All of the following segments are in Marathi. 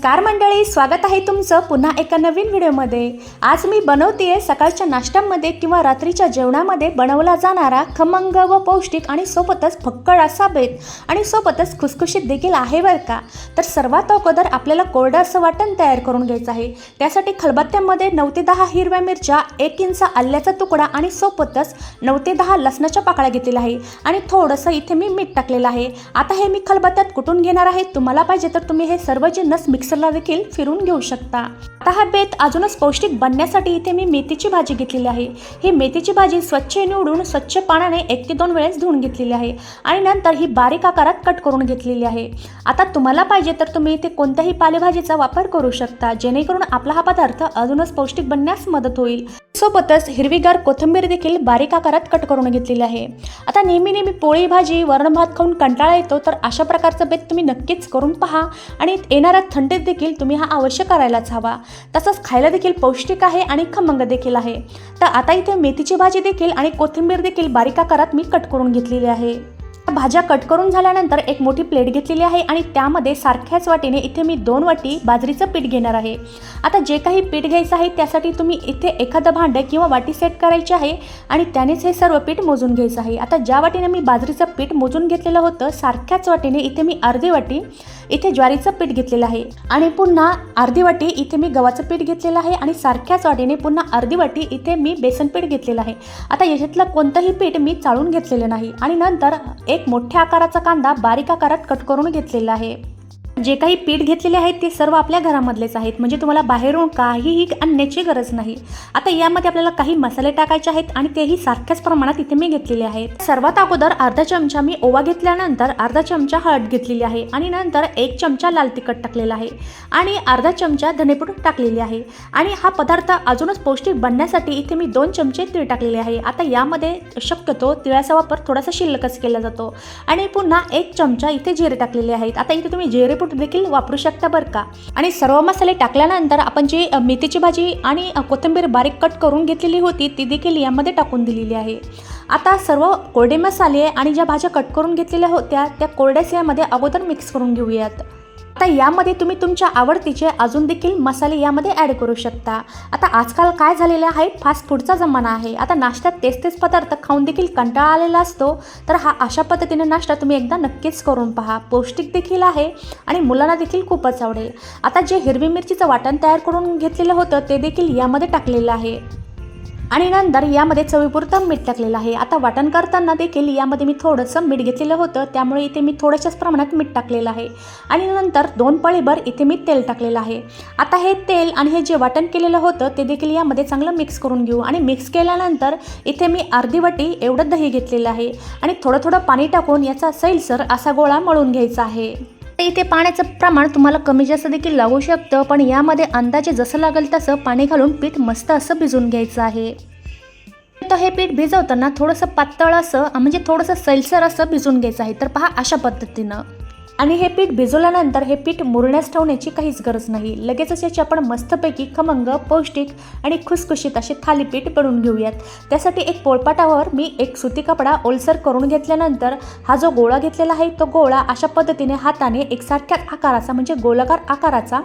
नमस्कार मंडळी स्वागत आहे तुमचं पुन्हा एका नवीन व्हिडिओमध्ये. आज मी बनवते सकाळच्या नाश्त्यामध्ये किंवा रात्रीच्या जेवणामध्ये बनवला जाणारा खमंग व पौष्टिक आणि सोबतच फक्कड असा बेत आणि सोबतच खुसखुशीत देखील आहे बरं का? तर सर्वात अगोदर आपल्याला कोरडं असं वाटण तयार करून घ्यायचं आहे. त्यासाठी खलबत्त्यामध्ये नऊ ते दहा हिरव्या मिरच्या एक इंच आल्याचा तुकडा आणि सोबतच नऊ ते दहा लसणाच्या पाकळ्या घेतलेल्या आहे आणि थोडंसं इथे मी मीठ टाकलेलं आहे. आता हे मी खलबत्त्यात कुटून घेणार आहे. तुम्हाला पाहिजे तर तुम्ही हे सर्व जिन्नस मिक्सरला देखील फिरून घेऊ शकता. आता हा बेत अजूनच पौष्टिक बनण्यासाठी इथे मी मेथीची भाजी घेतलेली आहे. ही मेथीची भाजी स्वच्छ निवडून स्वच्छ पाण्याने एक ते दोन वेळेस धुवून घेतलेली आहे आणि नंतर ही बारीक आकारात कट करून घेतलेली आहे. आता तुम्हाला पाहिजे तर तुम्ही इथे कोणत्याही पालेभाजीचा वापर करू शकता जेणेकरून आपला हा पदार्थ अजूनच पौष्टिक बनण्यास मदत होईल. सोबतच हिरवीगार कोथिंबीर देखील बारीक आकारात कट करून घेतलेली आहे. आता नेहमी नेहमी पोळी भाजी वरण भात खाऊन कंटाळा येतो तर अशा प्रकारचं बेत तुम्ही नक्कीच करून पहा आणि येणाऱ्या थंडीत देखील तुम्ही हा अवश्य करायलाच हवा. तसंच खायला देखील पौष्टिक आहे आणि खमंग देखील आहे. तर आता इथे मेथीची भाजी देखील आणि कोथिंबीर देखील बारीक आकारात मी कट करून घेतलेली आहे. भाज्या कट करून झाल्यानंतर एक मोठी प्लेट घेतलेली आहे आणि त्यामध्ये सारख्याच वाटीने इथे मी दोन वाटी बाजरीचं पीठ घेणार आहे. आता जे काही पीठ घ्यायचं आहे त्यासाठी तुम्ही इथे एखादं भांडं किंवा वाटी सेट करायची आहे आणि त्यानेच हे सर्व पीठ मोजून घ्यायचं आहे. आता ज्या वाटीने मी बाजरीचं पीठ मोजून घेतलेलं होतं सारख्याच वाटीने इथे मी अर्धी वाटी इथे ज्वारीचं पीठ घेतलेलं आहे. आणि पुन्हा अर्धी वाटी इथे मी गव्हाचं पीठ घेतलेलं आहे आणि सारख्याच वाटीने पुन्हा अर्धी वाटी इथे मी बेसन पीठ घेतलेलं आहे. आता याच्यातलं कोणतंही पीठ मी चाळून घेतलेलं नाही. आणि नंतर एक मोठ्या आकाराचा कांदा बारीक आकारात कट करून घेतलेला आहे. जे काही पीठ घेतलेले आहेत ते सर्व आपल्या घरामधलेच आहेत. म्हणजे तुम्हाला बाहेरून काहीही आणण्याची गरज नाही. आता यामध्ये आपल्याला काही मसाले टाकायचे आहेत आणि तेही सारख्याच प्रमाणात इथे मी घेतलेले आहेत. सर्वात अगोदर अर्धा चमचा मी ओवा घेतल्यानंतर अर्धा चमचा हळद घेतलेली आहे आणि नंतर एक चमचा लाल तिखट टाकलेला आहे आणि अर्धा चमचा धनेपूड टाकलेली आहे. आणि हा पदार्थ अजूनच पौष्टिक बनण्यासाठी इथे मी दोन चमचे तीळ टाकलेले आहे. आता यामध्ये शक्यतो तिळाचा वापर थोडासा शिल्लकच केला जातो. आणि पुन्हा एक चमचा इथे जिरे टाकलेले आहेत. आता इथे तुम्ही जिरे देखील वापरू शकता बरं का? आणि सर्व मसाले टाकल्यानंतर आपण जी मेथीची भाजी आणि कोथिंबीर बारीक कट करून घेतलेली होती ती देखील यामध्ये टाकून दिलेली आहे. आता सर्व कोरडे मसाले आणि ज्या भाज्या कट करून घेतलेल्या होत्या त्या कोरड्याच यामध्ये अगोदर मिक्स करून घेऊयात. आता यामध्ये तुम्ही तुमच्या आवडतीचे अजून देखील मसाले यामध्ये ॲड करू शकता. आता आजकाल काय झालेलं आहे? फास्ट फूडचा जमाना आहे. आता नाश्त्यात तेच तेच पदार्थ खाऊन देखील कंटाळा आलेला असतो. तर हा अशा पद्धतीने नाश्ता तुम्ही एकदा नक्कीच करून पहा. पौष्टिक देखील आहे आणि मुलांना देखील खूपच आवडेल. आता जे हिरवी मिरचीचं वाटण तयार करून घेतलेलं होतं ते देखील यामध्ये टाकलेलं आहे. आणि नंतर यामध्ये चवीपुरतं मीठ टाकलेलं आहे. आता वाटण करताना देखील यामध्ये मी थोडंसं मीठ घेतलेलं होतं. त्यामुळे इथे मी थोड्याशाच प्रमाणात मीठ टाकलेलं आहे. आणि नंतर दोन पळीभर इथे मी तेल टाकलेलं आहे. आता हे तेल आणि हे जे वाटण केलेलं होतं ते देखील यामध्ये चांगलं मिक्स करून घेऊ. आणि मिक्स केल्यानंतर इथे मी अर्धी वाटी एवढं दही घेतलेलं आहे. आणि थोडं थोडं पाणी टाकून याचा सैलसर असा गोळा मळून घ्यायचा आहे. इथे पाण्याचं प्रमाण तुम्हाला कमी जास्त देखील लागू शकतं पण यामध्ये अंदाजे जसं लागेल तसं पाणी घालून पीठ मस्त असं भिजून घ्यायचं आहे. तर हे पीठ भिजवताना थोडंसं पातळ असं म्हणजे थोडंसं सैलसर असं भिजून घ्यायचं आहे. तर पहा अशा पद्धतीनं. आणि हे पीठ भिजवल्यानंतर हे पीठ मुरण्यास ठेवण्याची काहीच गरज नाही. लगेचच याची आपण मस्तपैकी खमंग पौष्टिक आणि खुसखुशीत असे थालीपीठ बनवून घेऊयात. त्यासाठी एक पोळपाटावर मी एक सुती कपडा ओलसर करून घेतल्यानंतर हा जो गोळा घेतलेला आहे तो गोळा अशा पद्धतीने हाताने एकसारख्याच आकाराचा म्हणजे गोलाकार आकाराचा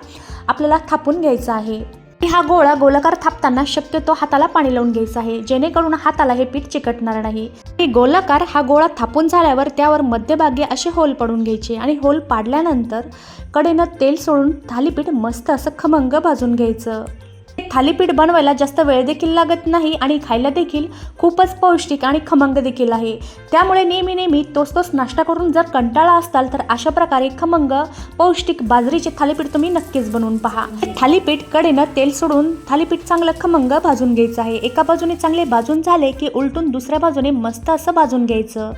आपल्याला थापून घ्यायचा आहे. हा गोळा गोलाकार थापताना शक्यतो हाताला पाणी लावून घ्यायचा आहे. जेणेकरून हाताला हे पीठ चिकटणार नाही. हे गोलाकार हा गोळा थापून झाल्यावर त्यावर मध्यभागी असे होल पडून घ्यायचे आणि होल पाडल्यानंतर कडेनं तेल सोडून थालीपीठ मस्त असं खमंग भाजून घ्यायचं. थालीपीठ बनवायला जास्त वेळ देखील लागत नाही आणि खायला देखील खूपच पौष्टिक आणि खमंग देखील आहे. त्यामुळे नेहमी नेहमी तोच तोच नाश्ता करून जर कंटाळा असताल तर अशा प्रकारे खमंग पौष्टिक बाजरीचे थालीपीठ तुम्ही नक्कीच बनवून पहा. थालीपीठ कडेनं तेल सोडून थालीपीठ चांगलं खमंग भाजून घ्यायचं आहे. एका बाजूने चांगले भाजून झाले की उलटून दुसऱ्या बाजूने मस्त असं भाजून घ्यायचं.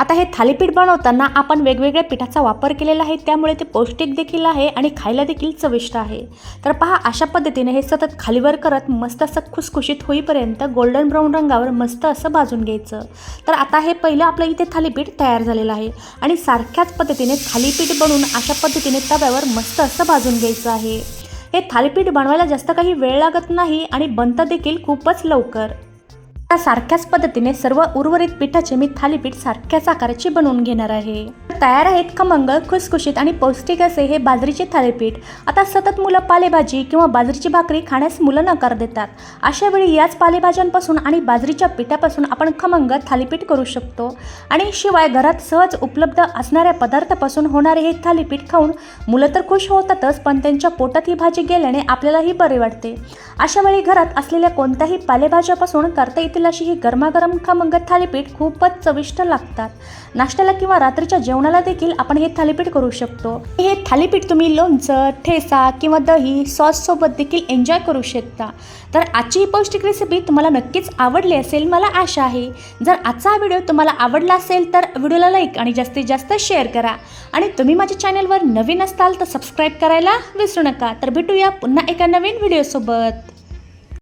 आता हे थालीपीठ बनवताना आपण वेगवेगळ्या पिठाचा वापर केलेला आहे त्यामुळे ते पौष्टिक देखील आहे आणि खायला देखील चविष्ट आहे. तर पहा अशा पद्धतीने हे सतत खालीवर करत मस्त असं खुसखुशीत होईपर्यंत गोल्डन ब्राऊन रंगावर मस्त असं भाजून घ्यायचं. तर आता हे पहिलं आपलं इथे थालीपीठ तयार झालेलं आहे आणि सारख्याच पद्धतीने थालीपीठ बनवून अशा पद्धतीने तव्यावर मस्त असं भाजून घ्यायचं आहे. हे थालीपीठ बनवायला जास्त काही वेळ लागत नाही आणि बनतं देखील खूपच लवकर. सारख्याच पद्धतीने सर्व उर्वरित पिठाचे मी थालीपीठ सारख्याच आकाराचे बनवून घेणार आहे. तयार आहेत खमंग खुसखुशीत आणि पौष्टिक असे हे बाजरीचे थालीपीठ. आता सतत मुलं पालेभाजी किंवा बाजरीची भाकरी खाण्यास मुलं नकार देतात. अशा वेळी याच पालेभाज्यांपासून आणि बाजरीच्या पिठापासून आपण खमंग थालीपीठ करू शकतो. आणि शिवाय घरात सहज उपलब्ध असणाऱ्या पदार्थापासून होणारे हे थालीपीठ खाऊन मुलं तर खुश होतातच पण त्यांच्या पोटात ही भाजी गेल्याने आपल्यालाही बरे वाटते. अशा वेळी घरात असलेल्या कोणत्याही पालेभाज्यापासून करता येतील अशी ही गरमागरम खमंग थालीपीठ खूपच चविष्ट लागतात. नाश्त्याला किंवा रात्रीच्या जेवणाला देखील आपण हे थालीपीठ करू शकतो. हे थालीपीठ तुम्ही लोणचं ठेसा किंवा दही सॉस सोबत देखील एन्जॉय करू शकता. तर आजची ही पौष्टिक रेसिपी तुम्हाला नक्कीच आवडली असेल मला आशा आहे. जर आजचा हा व्हिडिओ तुम्हाला आवडला असेल तर व्हिडिओला लाईक आणि जास्तीत जास्त शेअर करा. आणि तुम्ही माझ्या चॅनलवर नवीन असताल तर सबस्क्राईब करायला विसरू नका. तर भेटूया पुन्हा एका नवीन व्हिडिओसोबत